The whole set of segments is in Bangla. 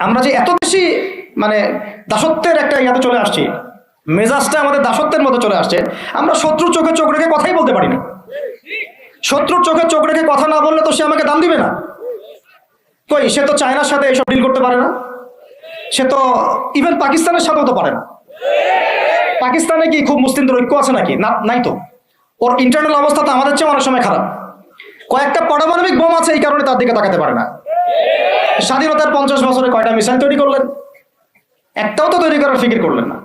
আমরা যে এত বেশি মানে দাসত্বের একটা ইয়াতে চলে আসছি, মেজাজটা আমাদের দাসত্বের মধ্যে চলে আসছে, আমরা শত্রুর চোখে চোখ রেখে কথাই বলতে পারি না। শত্রুর চোখে চোখ রেখে কথা না বললে তো সে আমাকে দাম দিবে না। কই, সে তো চায়নার সাথে এইসব ডিল করতে পারে না। সে তো ইভেন পাকিস্তানের সাথেও তো পারে না। পাকিস্তানে কি খুব মুসলিমদের ঐক্য আছে নাকি? না, নাই তো। ওর ইন্টারনাল অবস্থা তো আমাদের চেয়ে অনেক সময় খারাপ। কয়েকটা পারমাণবিক বোম আছে এই কারণে তার দিকে তাকাতে পারে না। স্বাধীনতার পঞ্চাশ বছরে কয়টা মিসাইল তৈরি করলেন? একটাও তো তৈরি করার ফিকির করলেন না।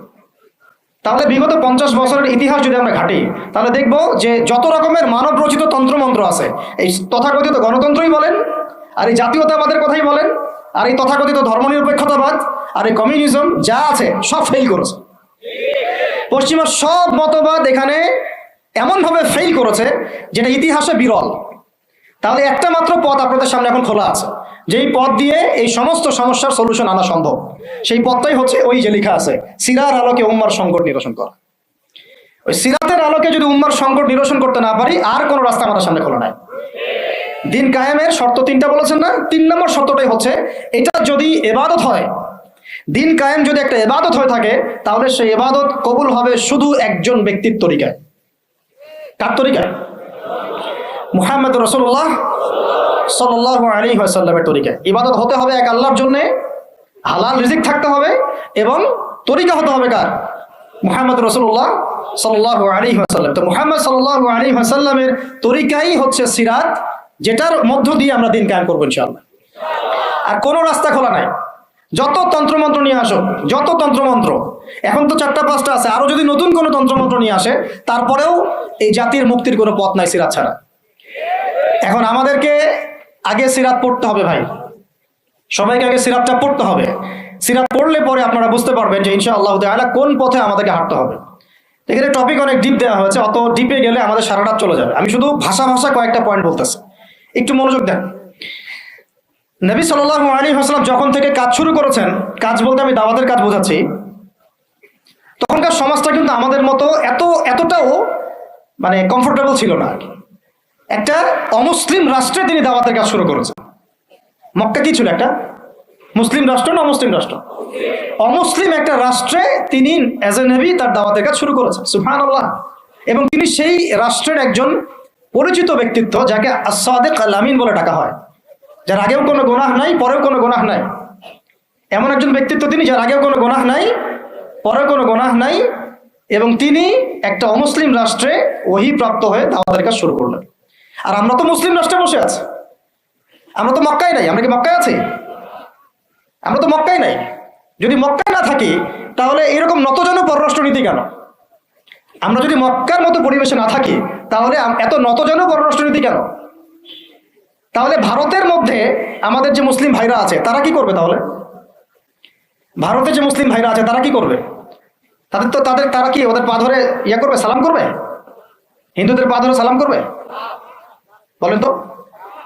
তাহলে বিগত পঞ্চাশ বছরের ইতিহাস যদি আমরা ঘাটি, তাহলে দেখব যে যত রকমের মানব রচিত তন্ত্রমন্ত্র আছে, এই তথাকথিত গণতন্ত্রই বলেন, আর এই জাতীয়তাবাদের কথাই বলেন, আর এই তথাকথিত ধর্মনিরপেক্ষতাবাদ, আর এই কমিউনিজম যা আছে সব ফেল করেছে। পশ্চিমার সব মতবাদ এখানে এমনভাবে ফেল করেছে যেটা ইতিহাসে বিরল। তাহলে একটা মাত্র পথ আপনাদের সামনে এখন খোলা আছে। যেই পথ দিয়ে এই সমস্ত সমস্যার সলিউশন আনা সম্ভব। সেই পথটাই হচ্ছে ওই যে লেখা আছে, সিরার আলোকে উম্মার সংকট নিরসন করা। ওই সিরাতের আলোকে যদি উম্মার সংকট নিরসন করতে না পারি, আর কোনো রাস্তা আমাদের সামনে খোলা নাই। দিন কায়েমের শর্ত তিনটা বলেছেন না? তিন নম্বর শর্তটাই হচ্ছে, এটা যদি এবাদত হয়, দিন কায়েম যদি একটা এবাদত হয়ে থাকে, তাহলে সেই এবাদত কবুল হবে শুধু একজন ব্যক্তির তরিকায়। কার তরিকায়? মুহাম্মদ রসুল্লাহ সাল্লাহ আলী সাল্লামের তরিকায় ইবাদত হতে হবে এক আল্লাহর জন্য, হালাল রিজিক থাকতে হবে এবং তরিকা হতে হবে কার? মুহাম্মদ রসুল্লাহ সাল্লাহ আলী সাল্লাম তো মুহাম্মদ সাল্লাহ আলী সাল্লামের তরিকাই হচ্ছে সিরাত, যেটার মধ্য দিয়ে আমরা দিন কায়েম করব ইনশাআল্লাহ। আর কোনো রাস্তা খোলা নাই। যত তন্ত্রমন্ত্র নিয়ে আসো, যত তন্ত্রমন্ত্র। এখন তো চারটা, পাঁচটা আছে। আরও যদি নতুন কোনো তন্ত্রমন্ত্র নিয়ে আসে, তারপরেও এই জাতির মুক্তির কোনো পথ নাই সিরাত ছাড়া। এখন আমাদেরকে আগে সিরাত পড়তে হবে ভাই। সবাইকে আগে সিরাতটা পড়তে হবে। সিরাত পড়লে পরে আপনারা বুঝতে পারবেন যে ইনশা আল্লাহ তাআলা কোন পথে আমাদেরকে হাঁটতে হবে। এখানে টপিক অনেক ডিপ দেওয়া হয়েছে, অত ডিপে গেলে আমাদের সারা রাত চলে যাবে। আমি শুধু ভাষা ভাষা কয়েকটা পয়েন্ট বলতেছি। একটু মনোযোগ দেন। নবী সাল্লাহ আলী হাসলাম যখন থেকে কাজ শুরু করেছেন, কাজ বলতে আমি দাওয়াতের কাজ বোঝাচ্ছি, তখনকার সমাজটা কিন্তু আমাদের মতো এত, এতটাও মানে কমফোর্টেবল ছিল না আর কি। একটা অমুসলিম রাষ্ট্রে তিনি দাওয়াতের কাজ শুরু করেছেন। মক্কা কি ছিল একটা? মুসলিম রাষ্ট্র না অমুসলিম রাষ্ট্র? অমুসলিম একটা রাষ্ট্রে তিনি অ্যাজ এ নেভি তার দাওয়াতের কাজ শুরু করেছেন। সুফান আল্লাহ এবং তিনি সেই রাষ্ট্রের একজন পরিচিত ব্যক্তিত্ব, যাকে আসাদেক আলামিন বলে ডাকা হয়। যার আগেও কোনো গোনাহ নাই, পরেও কোনো গোনাহ নাই। এমন একজন ব্যক্তিত্ব তিনি যার আগেও কোনো গোনাহ নাই, পরেও কোনো গোনাহ নাই, এবং তিনি একটা অমুসলিম রাষ্ট্রে ওহি প্রাপ্ত হয়ে দাওয়াতের কাজ শুরু করলেন। আর আমরা তো মুসলিম রাষ্ট্রে বসে আছি। আমরা তো মক্কায় নাই, আমরা কি মক্কায় আছি? আমরা তো মক্কায় নাই। যদি মক্কায় না থাকি, তাহলে এরকম নতজন পররাষ্ট্র নীতি কেন? আমরা যদি মক্কার মতো পরিবেশে না থাকি, তাহলে এত নতজন পররাষ্ট্র নীতি কেন? তাহলে ভারতের মধ্যে আমাদের যে মুসলিম ভাইরা আছে, তারা কি করবে তাহলে? ভারতে যে মুসলিম ভাইরা আছে, তারা কি করবে? তাদের তো তাদের তারা কি ওদের পা ধরে ইয়ে করবে, সালাম করবে? হিন্দুদের পা ধরে সালাম করবে? বলেন তো?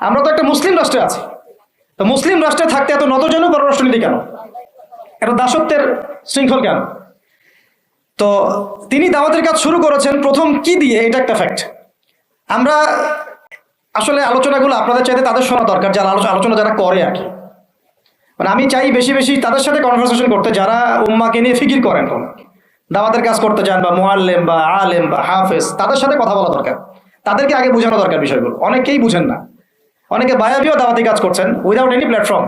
আমরা তো একটা মুসলিম রাষ্ট্রে আছি। তো মুসলিম রাষ্ট্রে থাকতে এত নতজন পররাষ্ট্রনীতি কেন? এত দাসত্বের শৃঙ্খল কেন? তো তিনি দাওয়াতের কাজ শুরু করেছেন প্রথম কি দিয়ে? এটা একটা ফ্যাক্ট আমরা আসলে আলোচনাগুলো আপনাদের চাইতে তাদের শোনা দরকার, যারা আলোচনা আলোচনা যারা করে আর কি। মানে আমি চাই বেশি বেশি তাদের সাথে কনভারসেশন করতে, যারা উম্মাকে নিয়ে ফিকির করেন। দাওয়াতের কাজ করতে যান বা মোয়াল্লেম বা আলেম বা হাফেজ, তাদের সাথে কথা বলা দরকার। তাদেরকে আগে বোঝানো দরকার বিষয়গুলো। অনেকেই বুঝেন না। অনেকে বায়াবিও দাওয়াতি কাজ করছেন উইদাউট এনি প্ল্যাটফর্ম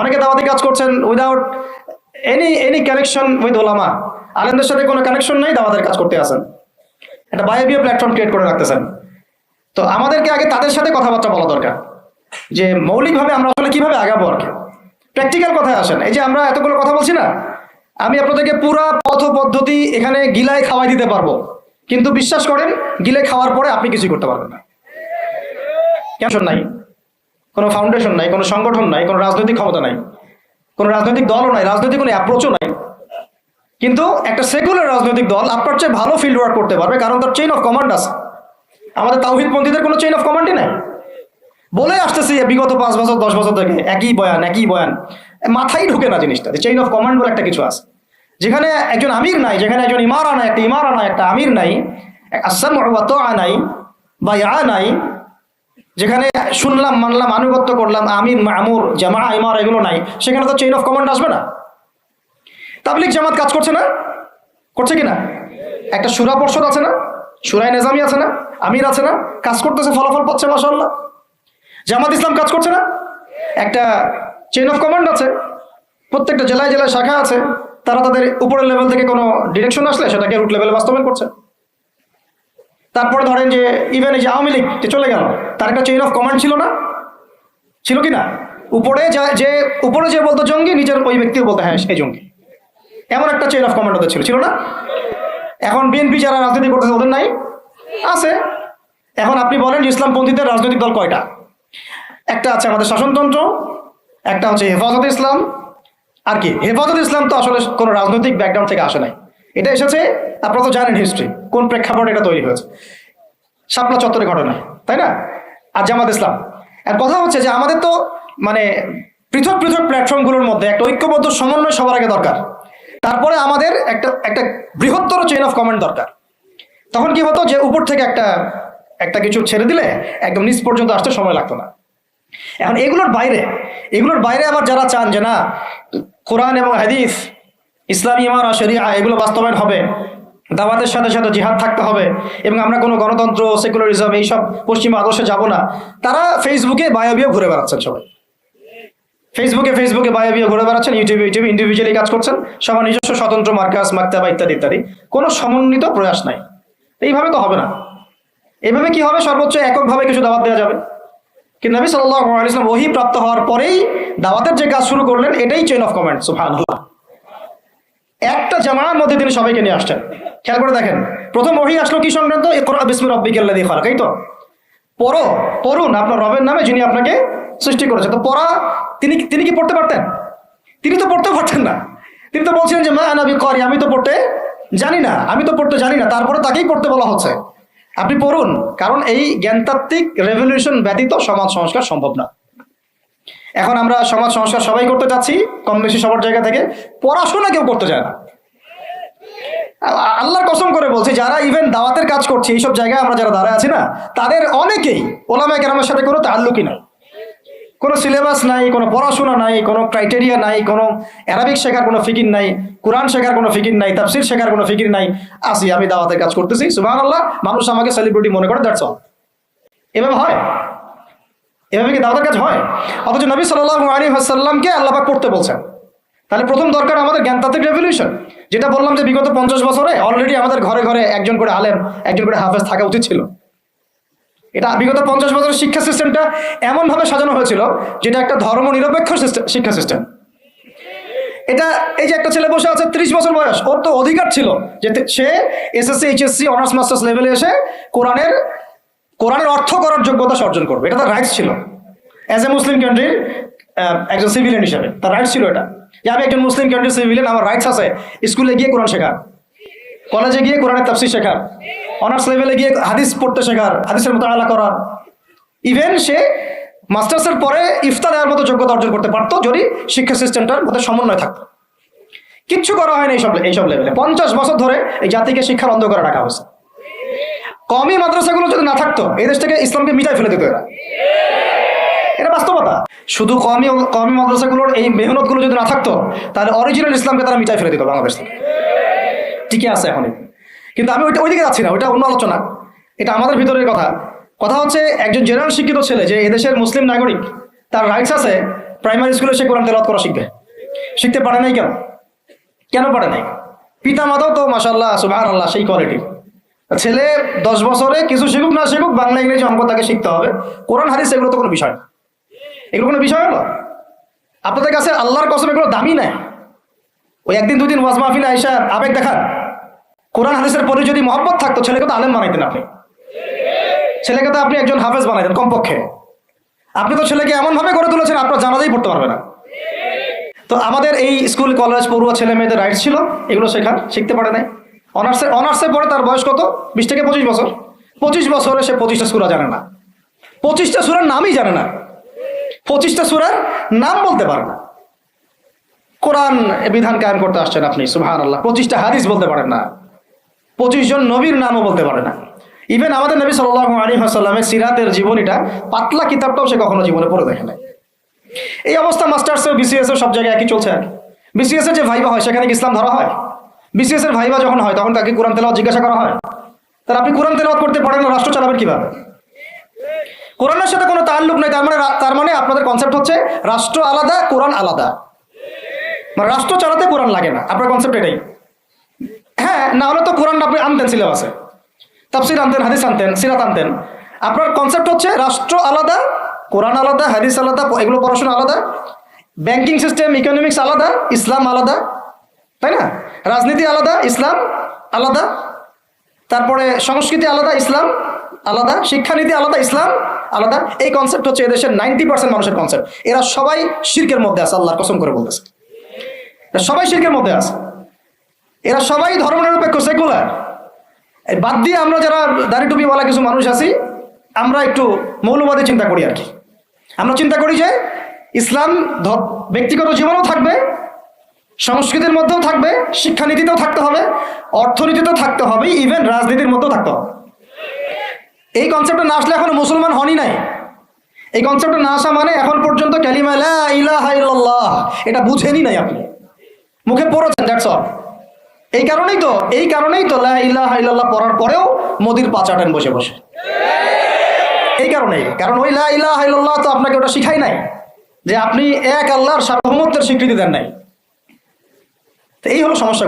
অনেকে দাওয়াতি কাজ করছেন without any any connection with ওলামা আলেমদের সাথে কোনো কানেকশন নেই, দাওয়াতের কাজ করতে আসেন। একটা বায়াবিও প্ল্যাটফর্ম ক্রিয়েট করে রাখতেছেন। তো আমাদেরকে আগে তাদের সাথে কথাবার্তা বলা দরকার। যে মৌলিকভাবে আমরা আসলে কীভাবে আগাবো আর কি। প্র্যাকটিক্যাল কথায় আসেন। এই যে আমরা এতগুলো কথা বলছি না, আমি আপনাদেরকে পুরা পথ পদ্ধতি এখানে গিলায় খাওয়াই দিতে পারব। কিন্তু বিশ্বাস করেন, গিলে খাওয়ার পরে আপনি কিছুই করতে পারবেন না। কেন নাই? কোনো ফাউন্ডেশন নাই, কোনো সংগঠন নাই, কোনো রাজনৈতিক ক্ষমতা নাই, কোনো রাজনৈতিক দলও নাই, রাজনৈতিক কোনো অ্যাপ্রোচও নাই। কিন্তু একটা সেকুলার রাজনৈতিক দল আপনার চেয়ে ভালো ফিল্ড ওয়ার্ক করতে পারবে, কারণ তার চেইন অফ কমান্ড আছে। আমাদের তাওহিদপন্থীদের কোনো চেইন অফ কমান্ডই নাই। বলে আসতেছি বিগত পাঁচ বছর, দশ বছর থেকে একই বয়ান একই বয়ান। মাথায় ঢুকে না জিনিসটা চেইন অফ কমান্ড বলে একটা কিছু আছে। যেখানে একজন আমির নাই, যেখানে একজন ইমারা নাই, একটা ইমারা নাই, একটা আমির নাই আসাম নাই, বা ইয়া নাই, যেখানে শুনলাম, মানলাম, আনুগত্য করলাম আমির আমুর জামা, ইমার এগুলো নাই, সেখানে তো চেইন অফ কমান্ড আসবে না? তাবলিক জামাত কাজ করছে না? করছে কি না? একটা সুরা পর্ষদ আছে না? সুরাই নেজামি আছে না? আমির আছে না? কাজ করতেছে, ফলাফল পাচ্ছে মাসাল্লাহ জামাত ইসলাম কাজ করছে না? একটা চেইন অফ কমান্ড আছে, প্রত্যেকটা জেলায় জেলায় শাখা আছে তারা তাদের উপরের লেভেল থেকে কোনো ডিরেকশন আসলে সেটাকে রুট লেভেলে বাস্তবায়ন করছে। তারপরে ধরেন যে ইভেন এই যে আওয়ামী লীগ যে চলে গেল, তার একটা চেইন অফ কমান্ড ছিল না? ছিল কি না? উপরে যা- যে, উপরে যে বলতো জঙ্গি নিজের ওই ব্যক্তিও বলতো হ্যাঁ সেই জঙ্গি। এমন একটা চেইন অফ কমান্ড ওদের ছিল ছিল না? এখন বিএনপি যারা রাজনীতি করতেছে, ওদের নাই? আছে। এখন আপনি বলেন ইসলামপন্থীদের রাজনৈতিক দল কয়টা? একটা আছে আমাদের শাসনতন্ত্র, একটা হচ্ছে হেফাজত ইসলাম আর কি? হেফাজত ইসলাম তো আসলে কোনো রাজনৈতিক ব্যাকগ্রাউন্ড থেকে আসে নাই। এটা এসেছে, আপনারা তো জানেন হিস্ট্রি কোন প্রেক্ষাপটে এটা তৈরি হয়েছে। শাপলা চত্বরের ঘটনা, তাই না? আর জামাত ইসলাম। আর কথা হচ্ছে যে আমাদের তো মানে পৃথক পৃথক প্ল্যাটফর্মগুলোর মধ্যে একটা ঐক্যবদ্ধ সমন্বয় সবার আগে দরকার। তারপরে আমাদের একটা একটা বৃহত্তর চেইন অফ কমান্ড দরকার। তখন কি হতো যে উপর থেকে একটা একটা কিছু ছেড়ে দিলে একদম নিচ পর্যন্ত আসতে সময় লাগতো না। এখন এগুলোর বাইরে এগুলোর বাইরে আবার যারা চান যে না, কোরআন এবং হাদিস, ইসলামী ইমারা শরিয়া, এগুলো বাস্তবায়ন হবে, দাওয়াতের সাথে সাথে জিহাদ থাকতে হবে, এবং আমরা কোনো গণতন্ত্র, সেকুলারিজম এইসব পশ্চিমা আদর্শে যাব না, তারা ফেসবুকে বায়োবিও ঘুরে বেড়াচ্ছেন সবাই। ফেসবুকে ফেসবুকে বায়োবিও ঘুরে বেড়াচ্ছেন, ইউটিউবে ইউটিউবে ইন্ডিভিজুয়ালি কাজ করছেন, সবার নিজস্ব স্বতন্ত্র মার্কাস মাক্তাবা ইত্যাদি ইত্যাদি। কোনো সমন্বিত প্রয়াস নাই। এইভাবে তো হবে না। এভাবে কি হবে? সর্বোচ্চ এককভাবে কিছু দাওয়াত দেওয়া যাবে। কিন্তু নবী আলিয়াল্লাম ওহি প্রাপ্ত হওয়ার পরেই দাওয়াতের যে কাজ শুরু করলেন, এটাই চেইন অফ কমান্ড সুফান একটা জামার মধ্যে তিনি সবাইকে নিয়ে আসছেন। খেয়াল করে দেখেন, প্রথম ওহি আসলো কি সংক্রান্ত? এই তো। পড়ো, পড়ুন, আপনার রবের নামে যিনি আপনাকে সৃষ্টি করেছে তো পড়া, তিনি তিনি কি পড়তে পারতেন? তিনি তো পড়তে পারতেন না। তিনি তো বলছিলেন যে, মা নবী করি আমি তো পড়তে জানি না, আমি তো পড়তে জানি না। তারপরে তাকেই পড়তে বলা হচ্ছে। আপনি পড়ুন, কারণ এই জ্ঞানতাত্ত্বিক রেভলিউশন ব্যতীত সমাজ সংস্কার সম্ভব না। এখন আমরা সমাজ সংস্কার সবাই করতে চাচ্ছি, কম বেশি সবার জায়গা থেকে। পড়াশোনা কেউ করতে চায় না। আল্লাহ আল্লাহর কসম করে বলছি, যারা ইভেন দাওয়াতের কাজ করছে, এইসব জায়গায় আমরা যারা দাঁড়ায় আছি না, তাদের অনেকেই ওলামা কেরামের সাথে কোনো তাল্লুকি নাই। কোনো সিলেবাস নাই, কোনো পড়াশোনা নাই, কোনো ক্রাইটেরিয়া নাই, কোনো অ্যারাবিক শেখার কোনো ফিকির নাই কোরআন শেখার কোনো ফিকির নাই, তাফসির শেখার কোনো ফিকির নাই। আসি, আমি দাওয়াতের কাজ করতেছি। সুবাহ আল্লাহ মানুষ আমাকে সেলিব্রিটি মনে করে অল এভাবে হয়? এভাবে কি দাওয়াতের কাজ হয়? অথচ নবী সাল্লাহ আলী হাসাল্লামকে আল্লাপাক পড়তে বলছেন। তাহলে প্রথম দরকার আমাদের জ্ঞানতাত্ত্বিক রেভলিউশন যেটা বললাম যে বিগত পঞ্চাশ বছরে অলরেডি আমাদের ঘরে ঘরে একজন করে আলেম, একজন করে হাফেজ থাকা উচিত ছিল। এটা বিগত পঞ্চাশ বছরের শিক্ষা সিস্টেমটা এমনভাবে সাজানো হয়েছিল যেটা একটা ধর্ম নিরপেক্ষ শিক্ষা সিস্টেম এটা এই যে একটা ছেলে বসে আছে, ত্রিশ বছর বয়স, ওর তো অধিকার ছিল যে সে এসএসসি এইচএসসি অনার্স মাস্টার্স লেভেলে এসে কোরআনের কোরআনের অর্থ করার যোগ্যতা অর্জন করবে। এটা তার রাইটস ছিল। অ্যাজ এ মুসলিম কান্ট্রির একজন সিভিলিয়ান হিসাবে, তার রাইটস ছিল এটা। যে আমি একজন মুসলিম কান্ট্রির সিভিলিয়ান আমার রাইটস আছে, স্কুলে গিয়ে কোরআন শেখা। কলেজে গিয়ে কোরআনের তাফসির শেখার অনার্স লেভেলে গিয়ে হাদিস পড়তে শেখার, হাদিসের মতো আলা করার। ইভেন সে মাস্টার্সের পরে ইফতা দেওয়ার মতো যোগ্যতা অর্জন করতে পারতো যদি শিক্ষা সিস্টেমটার মধ্যে সমন্বয় থাকতো। কিচ্ছু করা হয়নি এইসব এইসব লেভেলে। পঞ্চাশ বছর ধরে এই জাতিকে শিক্ষার অন্ধ করে রাখা হয়েছে। কমই মাদ্রাসাগুলো যদি না থাকতো, এই দেশ থেকে ইসলামকে মিটাই ফেলে দিত এরা। এটা বাস্তবতা। শুধু কমই কমই মাদ্রাসাগুলোর এই মেহনতগুলো যদি না থাকতো, তাহলে অরিজিনাল ইসলামকে তারা মিটাই ফেলে দিত বাংলাদেশ থেকে। ঠিকই আছে এখন কিন্তু আমি ওইটা ওইদিকে যাচ্ছি না, ওইটা অন্য আলোচনা। এটা আমাদের ভিতরের কথা। কথা হচ্ছে, একজন জেনারেল শিক্ষিত ছেলে যে এদেশের মুসলিম নাগরিক, তার রাইটস আছে প্রাইমারি স্কুলে সে কোরআন তেলাওয়াত করা শিখবে। শিখতে পারে নাই কেন? কেন পারে নাই? পিতা মাতাও তো মাসাল্লাহ সুবাহ আল্লাহ সেই কোয়ালিটি ছেলে দশ বছরে কিছু শিখুক, না শিখুক, বাংলা, ইংরেজি, অঙ্ক তাকে শিখতে হবে। কোরআন, হাদিস, এগুলো তো কোনো বিষয় এগুলো কোনো বিষয় হলো? আপনাদের কাছে আল্লাহর কসম এগুলো দামি নাই। ওই একদিন, দুদিন ওয়াজ মাহফিলে আইসা আবেগ দেখান। কোরআন হাদিসের পরে যদি মহব্বত থাকতো, ছেলেকে তো আলেম বানাইতেন আপনি। ছেলেকে তো আপনি একজন হাফেজ বানাইতেন কমপক্ষে। আপনি তো ছেলেকে এমনভাবে গড়ে তুলেছেন, আপনার জানাতেই পড়তে পারবে না। তো আমাদের এই স্কুল, কলেজ, পড়ুয়া ছেলে মেয়েদের রাইটস ছিল, এগুলো শেখার, শিখতে পারে নাই। অনার্সে অনার্সে পরে তার বয়স কত? বিশ থেকে পঁচিশ বছর। পঁচিশ বছরে সে পঁচিশটা সুরা জানে না। পঁচিশটা সুরার নামই জানে না। পঁচিশটা সুরার নাম বলতে পারে না। কোরআন বিধান কায়েম করতে আসছেন আপনি সুহান আল্লাহ পঁচিশটা হাদিস বলতে পারেন না। পঁচিশ জন নবীর নামও বলতে পারে না। ইভেন আমাদের নবী সাল্লাহ আলী হাসাল্লামের সিরাতের জীবনীটা, পাতলা কিতাবটাও সে কখনো জীবনে পড়ে দেখে নাই। এই অবস্থা মাস্টার্স ও বিসিএস এর সব জায়গায় একই চলছে আর। বিসিএস এর যে ভাইবা হয়, সেখানে ইসলাম ধরা হয়? বিসিএস এর ভাইবা যখন হয়, তখন তাকে কোরআন তেলাওয়াত জিজ্ঞাসা করা হয়। তাহলে আপনি কোরআন তেলাওয়াত করতে পারেন রাষ্ট্র চালাবেন কীভাবে? কোরআনের সাথে কোনো তাল্লুক নেই, তার মানে তার মানে আপনাদের কনসেপ্ট হচ্ছে রাষ্ট্র আলাদা, কোরআন আলাদা। মানে রাষ্ট্র চালাতে কোরআন লাগে না। আপনার কনসেপ্ট এটাই। হ্যাঁ না হলে তো কোরআন আপনি আনতেন, সিলেবাসে। তাফসির আনতেন, হাদিস আনতেন, সিরাত আনতেন। আপনার কনসেপ্ট হচ্ছে রাষ্ট্র আলাদা, কোরআন আলাদা, হাদিস আলাদা, এগুলো পড়াশোনা আলাদা ব্যাংকিং সিস্টেম ইকোনমিক্স আলাদা, ইসলাম আলাদা, তাই না? রাজনীতি আলাদা, ইসলাম আলাদা, তারপরে সংস্কৃতি আলাদা, ইসলাম আলাদা, শিক্ষানীতি আলাদা, ইসলাম আলাদা। এই কনসেপ্ট হচ্ছে এদেশের নাইনটি পার্সেন্ট মানুষের কনসেপ্ট এরা সবাই শির্কের মধ্যে আছে, আল্লাহর কসম করে বলতেছে। সবাই শির্কের মধ্যে আছে। এরা সবাই ধর্মনিরপেক্ষ সেকুলার বাদ দিয়ে আমরা যারা দাড়ি টুপিওয়ালা কিছু মানুষ আছি, আমরা একটু মৌলবাদী চিন্তা করি আর কি। আমরা চিন্তা করি যে ইসলাম ব্যক্তিগত জীবনেও থাকবে, সংস্কৃতির মধ্যেও থাকবে, শিক্ষানীতিতেও থাকতে হবে, অর্থনীতিতেও থাকতে হবে ইভেন রাজনীতির মধ্যেও থাকতে হবে। এই কনসেপ্টটা না আসলে এখনও মুসলমান হনই নাই। এই কনসেপ্টটা না আসা মানে এখন পর্যন্ত ক্যালিমা ইলাহা এটা বুঝেনি নাই আপনি। মুখে পড়েছেন দ্যাটস অল এই কারণেই তো, এই কারণেই তো লা ইলাহা ইল্লাল্লাহ পড়ার পরেও মোদির পা চাটেন বসে বসে। এই কারণেই, কারণ ওই লা ইলাহা ইল্লাল্লাহ তো আপনাকে ওটা শিখাই নাই, যে আপনি এক আল্লাহর সার্বভৌমত্বের স্বীকৃতি দেন নাই। তো এই হলো সমস্যা